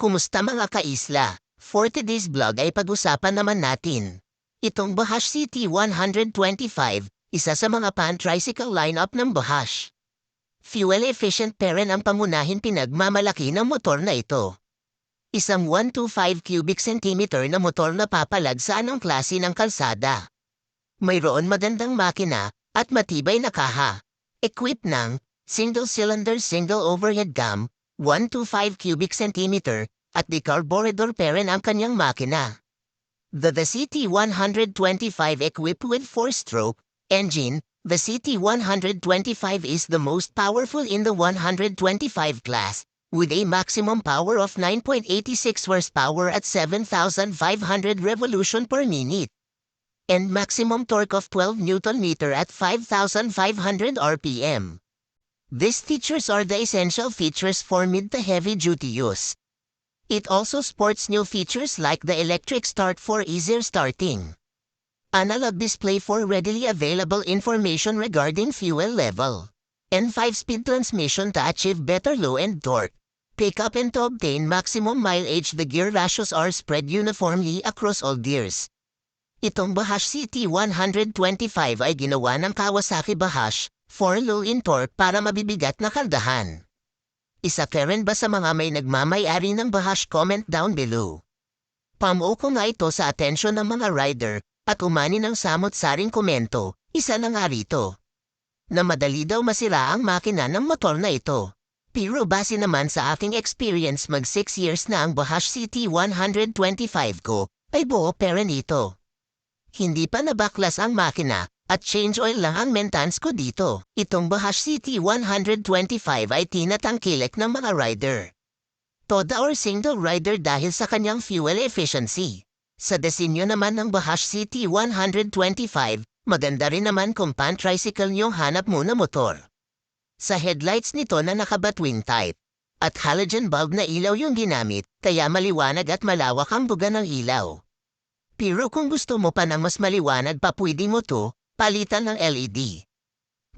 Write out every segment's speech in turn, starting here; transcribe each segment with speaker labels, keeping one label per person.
Speaker 1: Kumusta mga kaisla? For today's vlog ay pag-usapan naman natin. Itong Bahash CT125, isa sa mga pan-tricycle lineup ng Bahash. Fuel efficient pa rin ang pangunahin pinagmamalaki ng motor na ito. Isang 125 cubic centimeter na motor na papalag sa anong klase ng kalsada. Mayroon magandang makina at matibay na kaha. Equipped ng single-cylinder single overhead cam, 125 cubic centimeter, at di carburetor pa rin ang kanyang makina. The, the CT125 equipped with 4-stroke engine, the CT125 is the most powerful in the 125 class, with a maximum power of 9.86 horsepower at 7,500 revolution per minute, and maximum torque of 12 Nm at 5,500 RPM. These features are the essential features for mid to heavy duty use. It also sports new features like the electric start for easier starting. Analog display for readily available information regarding fuel level. And 5-speed transmission to achieve better low-end torque. Pickup and to obtain maximum mileage the gear ratios are spread uniformly across all gears. Itong Bahash CT125 ay ginawa ng Kawasaki Bahash for low-in torque para mabibigat na kaldahan. Isa ka rin ba sa mga may nagmamayari ng Bahash comment down below? Pamuo ko nga ito sa atensyon ng mga rider at umani ng samot-saring komento, isa na nga rito. Na madali daw masira ang makina ng motor na ito. Pero base naman sa aking experience mag 6 years na ang Bahash CT125 ko, ay buo pera nito. Hindi pa nabaklas ang makina at change oil lang ang maintenance ko dito. Itong Bahash CT125 ay tinatangkilik ng mga rider. Toda or single rider dahil sa kanyang fuel efficiency. Sa disenyo naman ng Bahash CT125, maganda rin naman kung pan-tricycle niyong hanap mo na motor. Sa headlights nito na naka-batwing type. At halogen bulb na ilaw yung ginamit, kaya maliwanag at malawak ang buga ng ilaw. Pero kung gusto mo pa ng mas maliwanag pa pwede mo to, palitan ng LED.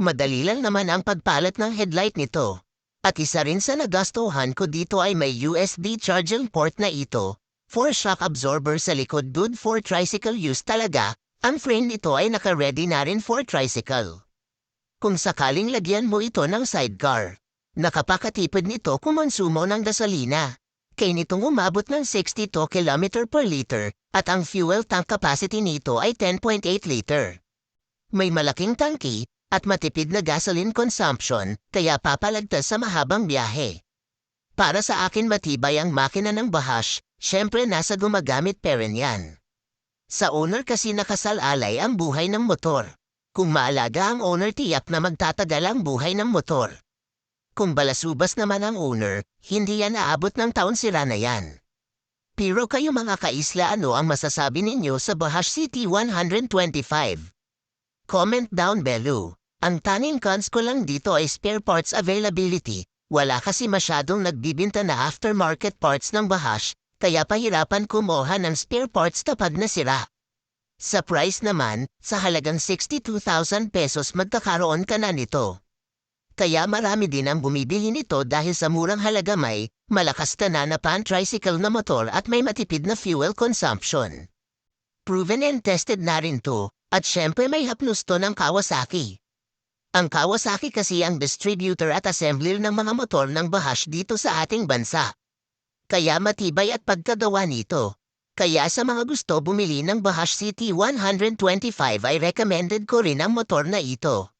Speaker 1: Madali lang naman ang pagpalit ng headlight nito. At isa rin sa nagastuhan ko dito ay may USB charging port na ito. For shock absorber sa likod good for tricycle use talaga, ang frame nito ay naka-ready na rin for tricycle. Kung sakaling lagyan mo ito ng sidecar, nakapakatipid nito kumonsumo ng gasolina. Kay nitong umabot ng 62 km per liter at ang fuel tank capacity nito ay 10.8 liter. May malaking tangki at matipid na gasoline consumption kaya papalagtas sa mahabang biyahe. Para sa akin matibay ang makina ng Bahash, syempre nasa gumagamit pa rin yan. Sa owner kasi nakasalalay ang buhay ng motor. Kung maalaga ang owner tiyak na magtatagal ang buhay ng motor. Kung balasubas naman ang owner, hindi yan aabot ng taon sira na yan. Pero kayo mga kaisla ano ang masasabi ninyo sa Bahash City 125? Comment down below. Ang tanging cons ko lang dito ay spare parts availability. Wala kasi masyadong nagbibinta na aftermarket parts ng Bahash, kaya pahirapan kumuha ng spare parts kapag nasira. Sa price naman, sa halagang 62,000 pesos magkakaroon ka na nito. Kaya marami din ang bumibili nito dahil sa murang halaga may malakas ka na na pan-tricycle na motor at may matipid na fuel consumption. Proven and tested na rin to, at syempre may haplos to ng Kawasaki. Ang Kawasaki kasi ang distributor at assembler ng mga motor ng Bahash dito sa ating bansa. Kaya matibay at pagkagawa nito. Kaya sa mga gusto bumili ng Bahash City 125 ay recommended ko rin ang motor na ito.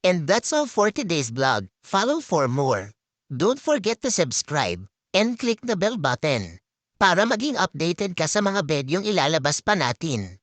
Speaker 1: And that's all for today's vlog. Follow for more. Don't forget to subscribe and click the bell button para maging updated ka sa mga bedyong ilalabas pa natin.